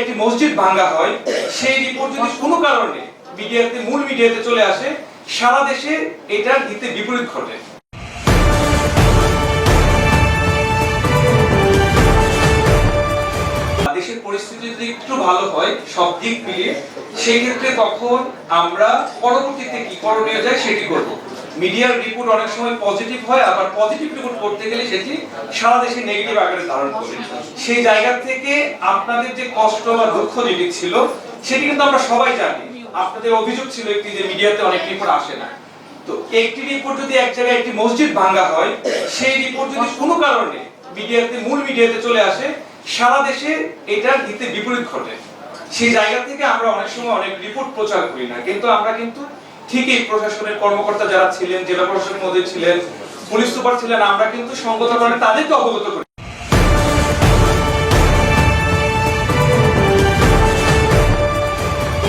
একটি মসজিদ ভাঙ্গা হয়, সেই রিপোর্ট যদি কোনো কারণে মিডিয়াতে, মূল মিডিয়াতে চলে আসে, সারা দেশে এটার হিতে বিপরীত ঘটে। দেশের পরিস্থিতি যদি একটু ভালো হয়, সব দিক মিলিয়ে, সেই ক্ষেত্রে তখন আমরা পরবর্তীতে কি করণীয় যায় সেটি করব। মিডিয়ার রিপোর্ট অনেক সময় পজিটিভ হয়, আবার পজিটিভ রিপোর্ট করতে গেলে সেটি সারা দেশে নেগেটিভ আকারে ধারণ করে। সেই জায়গা থেকে আপনাদের যে কষ্ট বা দুঃখ যেটি ছিল, সেটি কিন্তু আমরা সবাই জানি। আপনাদের অভিযোগ ছিল একটি যে মিডিয়াতে অনেক রিপোর্ট আসে না। তো একটি রিপোর্ট যদি এক জায়গায় একটি মসজিদ ভাঙ্গা হয়, সেই রিপোর্ট যদি কোনো কারণে মিডিয়াতে, মূল মিডিয়াতে চলে আসে, সারা দেশে এটার হিতে বিপরীত ঘটে। সেই জায়গা থেকে আমরা অনেক সময় অনেক রিপোর্ট প্রচার করি না। কিন্তু আমরা কিন্তু ঠিকই প্রশাসনের কর্মকর্তা যারা ছিলেন, জেলা প্রশাসনের মধ্যে ছিলেন, পুলিশ সুপার ছিলেন, আমরা কিন্তু সঙ্গত কারণে তাদেরকে অবগত করি।